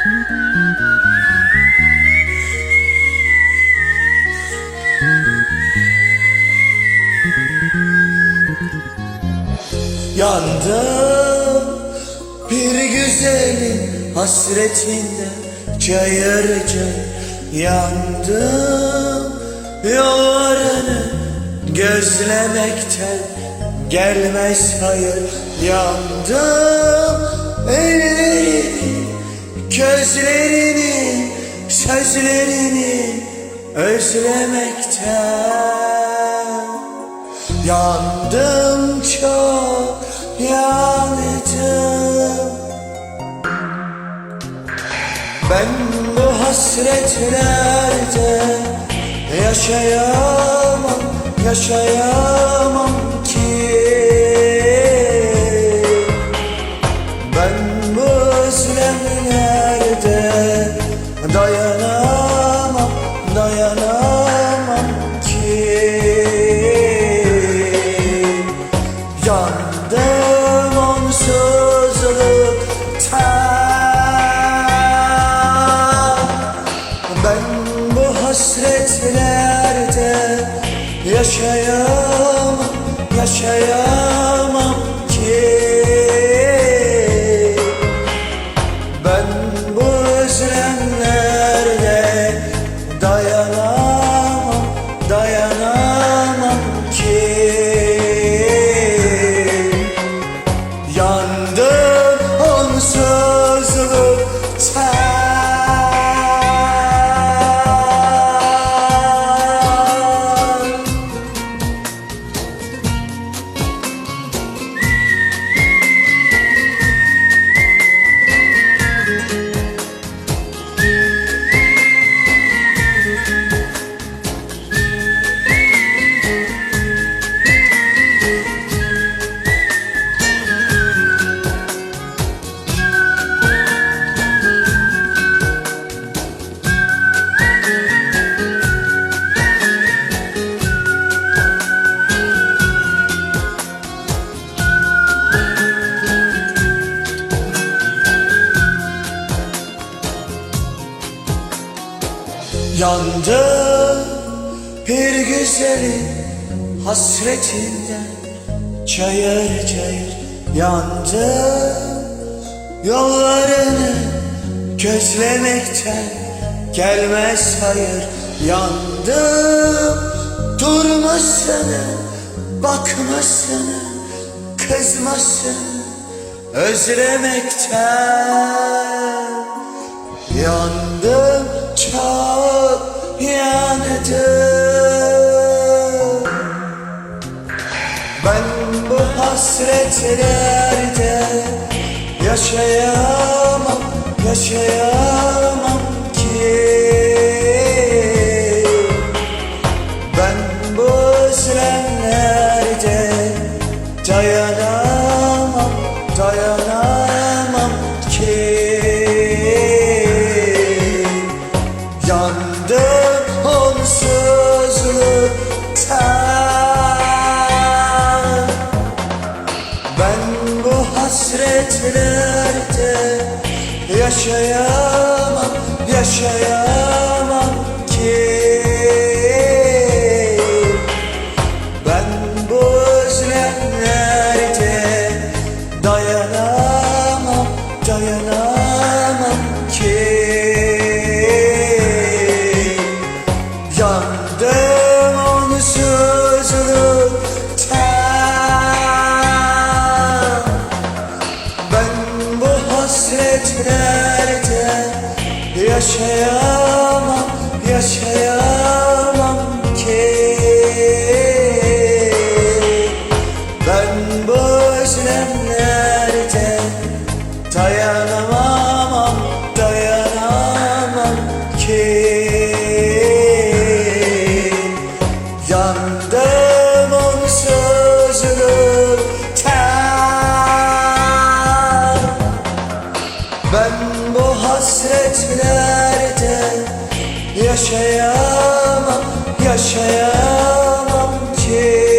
Yandım bir güzelin hasretinde cayır cayır yandım Yollarını gözlemekten gelmez hayır. Yandım ellerini gözlerini, sözlerini özlemekten. Yandım çok yandım. Ben bu hasretlerde yaşayamam, yaşayamam hasretlerde yaşayamam, yaşayamam Yandım bir güzelin hasretinden Çayır çayır yandım Yollarını gözlemekten Gelmez hayır yandım Durmasını, bakmasını, kızmasını Özlemekten Yandım yandım Ben bu hasretlerde yaşayamam, yaşayamam ki. Ben bu özlemlerde dayanamam, dayanamam hasretlerde yaşayamam, yaşayamam yaşayamam, yaşayamam ki. Ben bu özlemlerde dayanamam, dayanamam ki. Yandım onsuzluktan Ben hasretlerde Yaşayamam, yaşayamam ki.